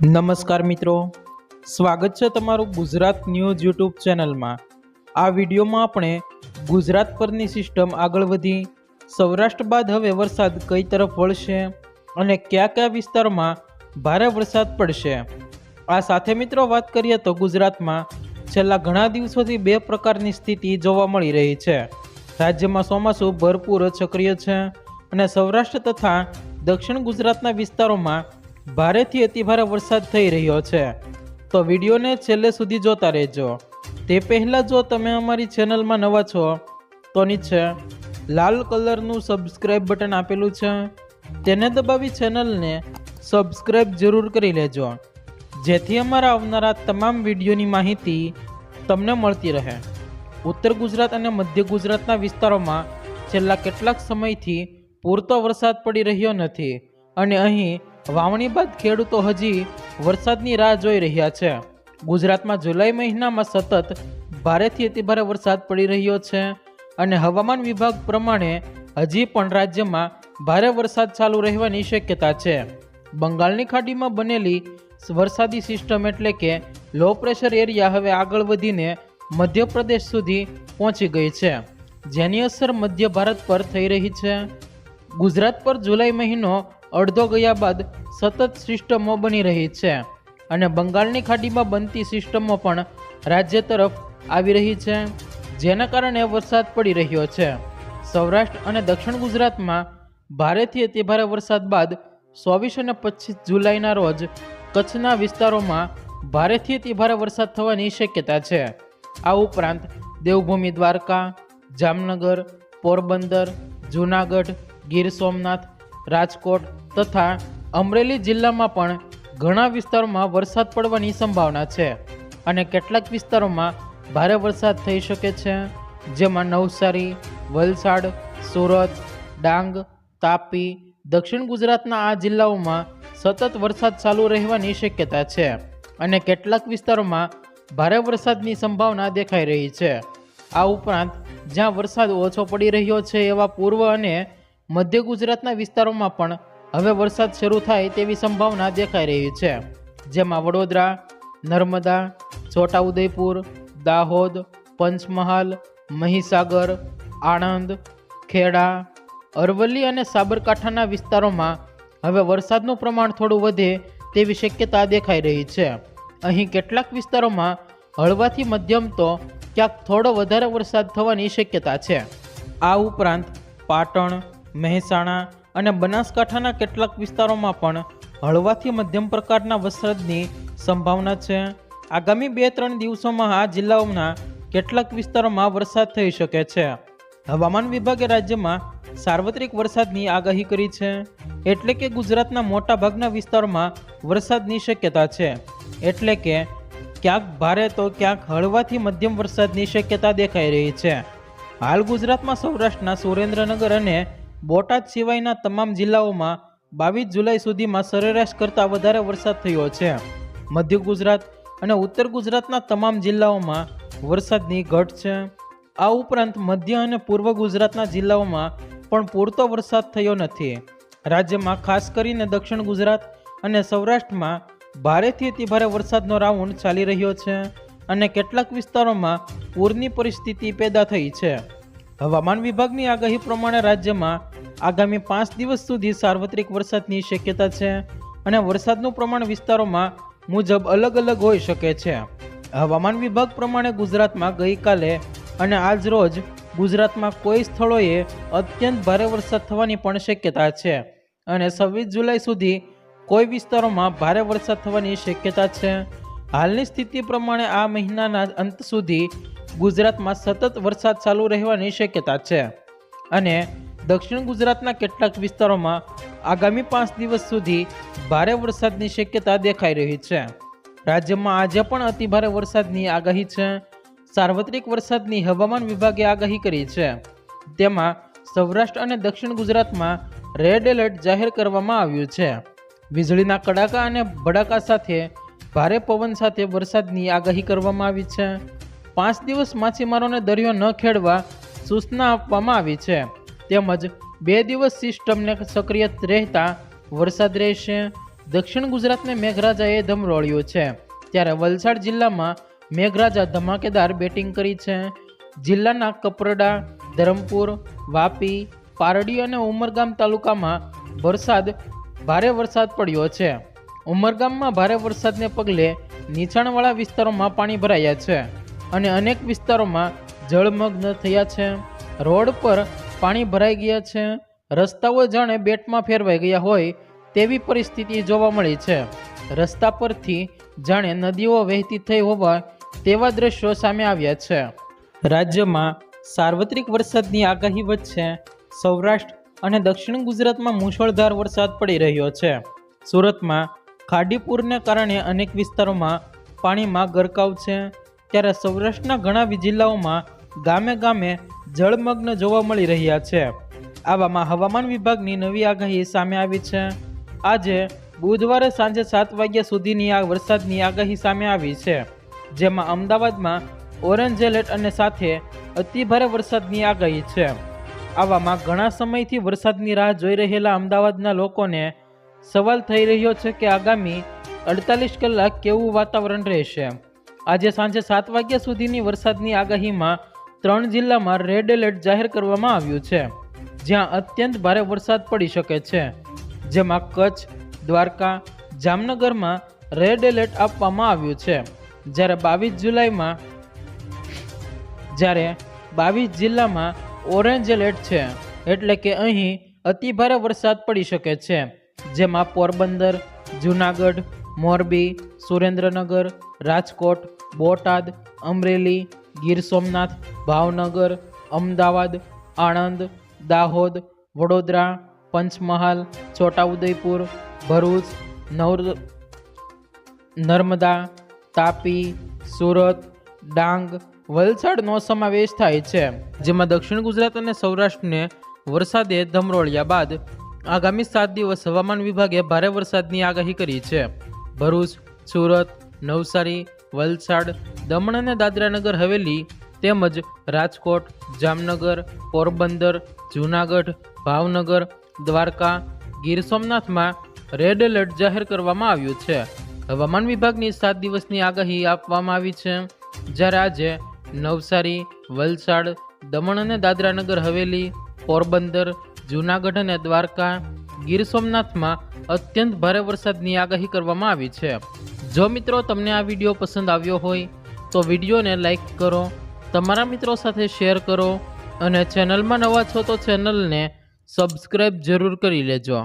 નમસ્કાર મિત્રો. સ્વાગત છે તમારું ગુજરાત ન્યૂઝ યુટ્યુબ ચેનલમાં. આ વિડીયોમાં આપણે ગુજરાત પરની સિસ્ટમ આગળ વધી, સૌરાષ્ટ્ર બાદ હવે વરસાદ કઈ તરફ વળશે અને કયા કયા વિસ્તારોમાં ભારે વરસાદ પડશે. આ સાથે મિત્રો વાત કરીએ તો ગુજરાતમાં છેલ્લા ઘણા દિવસોથી બે પ્રકારની સ્થિતિ જોવા મળી રહી છે. રાજ્યમાં ચોમાસું ભરપૂર સક્રિય છે અને સૌરાષ્ટ્ર તથા દક્ષિણ ગુજરાતના વિસ્તારોમાં ભારેથી અતિભારે વરસાદ થઈ રહ્યો છે. તો વિડીયોને છેલ્લે સુધી જોતા રહેજો. તે પહેલાં જો તમે અમારી ચેનલમાં નવા છો, તો નીચે લાલ કલરનું સબસ્ક્રાઈબ બટન આપેલું છે. તેને દબાવી ચેનલને સબસ્ક્રાઈબ જરૂર કરી લેજો. જેથી અમારા આવનારા તમામ વિડીયોની માહિતી તમને મળતી રહે. ઉત્તર ગુજરાત અને મધ્ય ગુજરાતના વિસ્તારોમાં છેલ્લા કેટલાક સમયથી પૂરતો વરસાદ પડી રહ્યો નથી. અને અહીં વાવણી બાદ ખેડૂતો હજી વરસાદની રાહ જોઈ રહ્યા છે. ગુજરાતમાં જુલાઈ મહિનામાં સતત ભારેથી અતિભારે વરસાદ પડી રહ્યો છે અને હવામાન વિભાગ પ્રમાણે હજી પણ રાજ્યમાં ભારે વરસાદ ચાલુ રહેવાની શક્યતા છે. બંગાળની ખાડીમાં બનેલી વરસાદી સિસ્ટમ એટલે કે લો પ્રેશર એરિયા હવે આગળ વધીને મધ્યપ્રદેશ સુધી પહોંચી ગઈ છે. જેની અસર મધ્ય ભારત પર થઈ રહી છે. ગુજરાત પર જુલાઈ મહિનો અડધો ગયા બાદ સતત સિસ્ટમો બની રહી છે અને બંગાળની ખાડીમાં બનતી સિસ્ટમો પણ રાજ્ય તરફ આવી રહી છે, જેના કારણે વરસાદ પડી રહ્યો છે. સૌરાષ્ટ્ર અને દક્ષિણ ગુજરાતમાં ભારેથી અતિભારે વરસાદ બાદ ચોવીસ અને પચીસ જુલાઈના રોજ કચ્છના વિસ્તારોમાં ભારેથી અતિભારે વરસાદ થવાની શક્યતા છે. આ ઉપરાંત દેવભૂમિ દ્વારકા, જામનગર, પોરબંદર, જૂનાગઢ, ગીર સોમનાથ રાજકોટ તથા અમરેલી જિલ્લામાં પણ ઘણા વિસ્તારોમાં વરસાદ પડવાની સંભાવના છે અને કેટલાક વિસ્તારોમાં ભારે વરસાદ થઈ શકે છે, જેમાં નવસારી, વલસાડ, સુરત, ડાંગ, તાપી, દક્ષિણ ગુજરાતના આ જિલ્લાઓમાં સતત વરસાદ ચાલુ રહેવાની શક્યતા છે અને કેટલાક વિસ્તારોમાં ભારે વરસાદની સંભાવના દેખાઈ રહી છે. આ ઉપરાંત જ્યાં વરસાદ ઓછો પડી રહ્યો છે એવા પૂર્વ અને મધ્ય ગુજરાતના વિસ્તારોમાં પણ હવે વરસાદ શરૂ થાય તેવી સંભાવના દેખાઈ રહી છે. જેમાં વડોદરા, નર્મદા, છોટાઉદેપુર, દાહોદ, પંચમહાલ, મહીસાગર, આણંદ, ખેડા, અરવલ્લી અને સાબરકાંઠાના વિસ્તારોમાં હવે વરસાદનું પ્રમાણ થોડું વધે તેવી શક્યતા દેખાઈ રહી છે. અહીં કેટલાક વિસ્તારોમાં હળવાથી મધ્યમ તો ક્યાંક થોડો વધારે વરસાદ થવાની શક્યતા છે. આ ઉપરાંત પાટણ મહેસાણા અને બનાસકાંઠાના કેટલાક વિસ્તારોમાં પણ હળવાથી મધ્યમ પ્રકારના વરસાદની સંભાવના છે. આગામી બે ત્રણ દિવસોમાં આ જિલ્લાઓના કેટલાક વિસ્તારોમાં વરસાદ થઈ શકે છે. હવામાન વિભાગે રાજ્યમાં સાર્વત્રિક વરસાદની આગાહી કરી છે, એટલે કે ગુજરાતના મોટાભાગના વિસ્તારોમાં વરસાદની શક્યતા છે. એટલે કે ક્યાંક ભારે તો ક્યાંક હળવાથી મધ્યમ વરસાદની શક્યતા દેખાઈ રહી છે. હાલ ગુજરાતમાં સૌરાષ્ટ્રના સુરેન્દ્રનગર અને બોટાદ સિવાયના તમામ જિલ્લાઓમાં બાવીસ જુલાઈ સુધીમાં સરેરાશ કરતાં વધારે વરસાદ થયો છે. મધ્ય ગુજરાત અને ઉત્તર ગુજરાતના તમામ જિલ્લાઓમાં વરસાદની ઘટ છે. આ ઉપરાંત મધ્ય અને પૂર્વ ગુજરાતના જિલ્લાઓમાં પણ પૂરતો વરસાદ થયો નથી. રાજ્યમાં ખાસ કરીને દક્ષિણ ગુજરાત અને સૌરાષ્ટ્રમાં ભારેથી અતિભારે વરસાદનો રાઉન્ડ ચાલી રહ્યો છે અને કેટલાક વિસ્તારોમાં પૂરની પરિસ્થિતિ પેદા થઈ છે. હવામાન વિભાગની આગાહી પ્રમાણે રાજ્યમાં આગામી પાંચ દિવસ સુધી સાર્વત્રિક વરસાદની શક્યતા છે અને વરસાદનું પ્રમાણ વિસ્તારોમાં મુજબ અલગ અલગ હોઈ શકે છે. હવામાન વિભાગ પ્રમાણે ગુજરાતમાં ગઈકાલે અને આજ રોજ ગુજરાતમાં કોઈ સ્થળોએ અત્યંત ભારે વરસાદ થવાની પણ શક્યતા છે અને છવ્વીસ જુલાઈ સુધી કોઈ વિસ્તારોમાં ભારે વરસાદ થવાની શક્યતા છે. હાલની સ્થિતિ પ્રમાણે આ મહિનાના અંત સુધી ગુજરાતમાં સતત વરસાદ ચાલુ રહેવાની શક્યતા છે. અને દક્ષિણ ગુજરાતના કેટલાક વિસ્તારોમાં આગામી પાંચ દિવસ સુધી ભારે વરસાદની શક્યતા દેખાઈ રહી છે. રાજ્યમાં આજે પણ અતિભારે વરસાદની આગાહી છે. સાર્વત્રિક વરસાદની હવામાન વિભાગે આગાહી કરી છે. તેમાં સૌરાષ્ટ્ર અને દક્ષિણ ગુજરાતમાં રેડ એલર્ટ જાહેર કરવામાં આવ્યું છે. વીજળીના કડાકા અને ભડાકા સાથે ભારે પવન સાથે વરસાદની આગાહી કરવામાં આવી છે. પાંચ દિવસ માછીમારોને દરિયો ન ખેડવા સૂચના આપવામાં આવી છે. તેમજ બે દિવસ સિસ્ટમને સક્રિય રહેતા વરસાદ રહેશે. દક્ષિણ ગુજરાતને મેઘરાજાએ ધમરોળ્યું છે. ત્યારે વલસાડ જિલ્લામાં મેઘરાજા ધમાકેદાર બેટિંગ કરી છે. જિલ્લાના કપરડા, ધરમપુર, વાપી, પારડી અને ઉમરગામ તાલુકામાં વરસાદ ભારે વરસાદ પડ્યો છે. ઉમરગામમાં ભારે વરસાદને પગલે નીચાણવાળા વિસ્તારોમાં પાણી ભરાયા છે. અને અનેક વિસ્તારોમાં જળમગ્ન થયા છે. રોડ પર પાણી ભરાઈ ગયા છે. રસ્તાઓ જાણે બેટમાં ફેરવાઈ ગયા હોય તેવી પરિસ્થિતિ જોવા મળી છે. રસ્તા પરથી જાણે નદીઓ વહેતી થઈ હોવા તેવા દ્રશ્યો સામે આવ્યા છે. રાજ્યમાં સાર્વત્રિક વરસાદની આગાહી વચ્ચે સૌરાષ્ટ્ર અને દક્ષિણ ગુજરાતમાં મુશળધાર વરસાદ પડી રહ્યો છે. સુરતમાં ખાડીપુરને કારણે અનેક વિસ્તારોમાં પાણીમાં ગરકાવ છે. ત્યારે સૌરાષ્ટ્રના ઘણા જિલ્લાઓમાં ગામે ગામે જળમગ્ન જોવા મળી રહ્યા છે. આવામાં હવામાન વિભાગની નવી આગાહી સામે આવી છે. આજે બુધવારે સાંજે સાત વાગ્યા સુધીની આ વરસાદની આગાહી સામે આવી છે. જેમાં અમદાવાદમાં ઓરેન્જ એલર્ટ અને સાથે અતિભારે વરસાદની આગાહી છે. આવામાં ઘણા સમયથી વરસાદની રાહ જોઈ રહેલા અમદાવાદના લોકોને સવાલ થઈ રહ્યો છે કે આગામી અડતાલીસ કલાક કેવું વાતાવરણ રહેશે? આજે સાંજે સાત વાગ્યા સુધીની વરસાદની આગાહીમાં ત્રણ જિલ્લામાં રેડ એલર્ટ જાહેર કરવામાં આવ્યું છે, જ્યાં અત્યંત ભારે વરસાદ પડી શકે છે. જેમાં કચ્છ, દ્વારકા, જામનગરમાં રેડ એલર્ટ આપવામાં આવ્યું છે. જ્યારે બાવીસ જુલાઈમાં જ્યારે બાવીસ જિલ્લામાં ઓરેન્જ એલર્ટ છે, એટલે કે અહીં અતિભારે વરસાદ પડી શકે છે, જેમાં પોરબંદર, જૂનાગઢ મોરબી, સુરેન્દ્રનગર, રાજકોટ, બોટાદ, અમરેલી, ગીર સોમનાથ, ભાવનગર, અમદાવાદ, આણંદ, દાહોદ, વડોદરા, પંચમહાલ, છોટાઉદેપુર, ભરૂચ, નવર, નર્મદા, તાપી, સુરત, ડાંગ વલસાડનો સમાવેશ થાય છે. જેમાં દક્ષિણ ગુજરાત અને સૌરાષ્ટ્રને વરસાદે ધમરોળ્યા બાદ આગામી સાત દિવસ હવામાન વિભાગે ભારે વરસાદની આગાહી કરી છે. ભરૂચ, સુરત, નવસારી, વલસાડ, દમણ અને દાદરાનગર હવેલી તેમજ રાજકોટ, જામનગર, પોરબંદર, જૂનાગઢ, ભાવનગર, દ્વારકા, ગીર સોમનાથમાં રેડ એલર્ટ જાહેર કરવામાં આવ્યું છે. હવામાન વિભાગની સાત દિવસની આગાહી આપવામાં આવી છે. જ્યારે આજે નવસારી, વલસાડ, દમણ અને દાદરાનગર હવેલી, પોરબંદર, જૂનાગઢ અને દ્વારકા ગીર સોમનાથમાં અત્યંત ભારે વરસાદની આગાહી કરવામાં આવી છે. જો મિત્રો તમને આ વીડિયો પસંદ આવ્યો હોય, તો વિડીયોને લાઇક કરો, તમારા મિત્રો સાથે શેર કરો અને ચેનલમાં નવા છો તો ચેનલને સબસ્ક્રાઈબ જરૂર કરી લેજો.